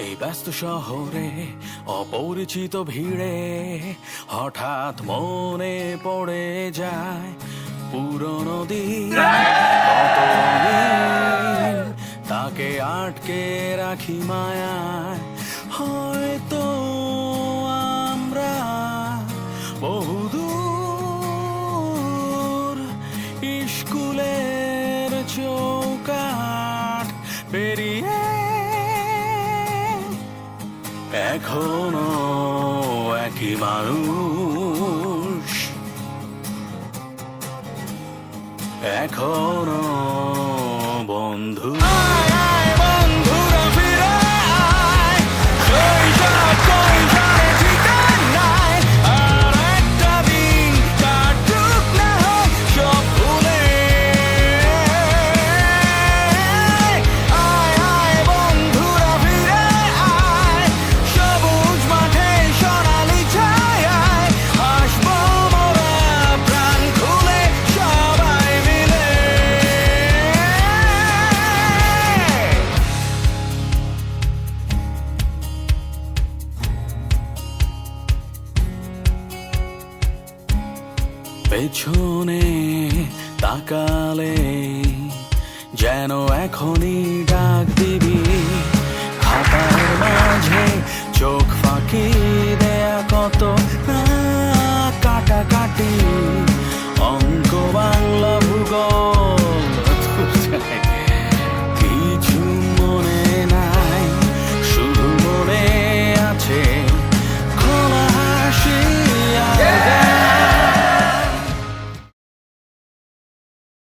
এই ব্যস্ত শহরে, অপরিচিত ভিড়ে হঠাৎ মনে পড়ে যায় পুরনো দিন। তাকে আটকে রাখি মায়ায়। হয়তো আমরা বহুদূর স্কুলের চৌকাঠ পেরিয়ে এখনও একই মানুষ। এখনও বন্ধু পেছনে তাকালে যেন এখনই ডাক দিবি খাতার মাঝে